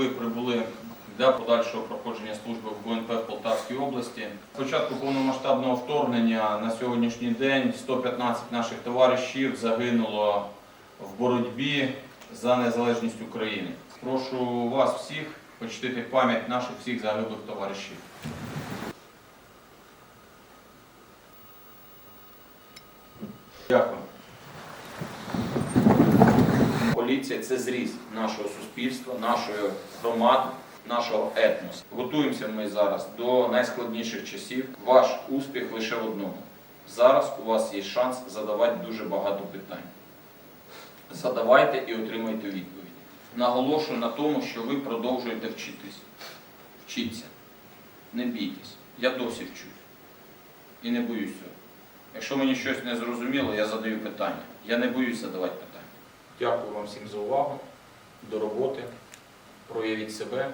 Ви прибули для подальшого проходження служби в ГУНП в Полтавській області. З початку повномасштабного вторгнення на сьогоднішній день 115 наших товаришів загинуло в боротьбі за незалежність України. Прошу вас всіх почтити пам'ять наших всіх загиблих товаришів. Дякую. Поліція це зріз нашого суспільства, нашої громади, нашого етносу. Готуємося ми зараз до найскладніших часів. Ваш успіх лише в одному. Зараз у вас є шанс задавати дуже багато питань. Задавайте і отримайте відповіді. Наголошую на тому, що ви продовжуєте вчитись. Вчіться. Не бійтесь. Я досі вчусь. І не боюсь цього. Якщо мені щось не зрозуміло, я задаю питання. Я не боюсь задавати питання. Дякую вам всім за увагу. До роботи. Проявіть себе.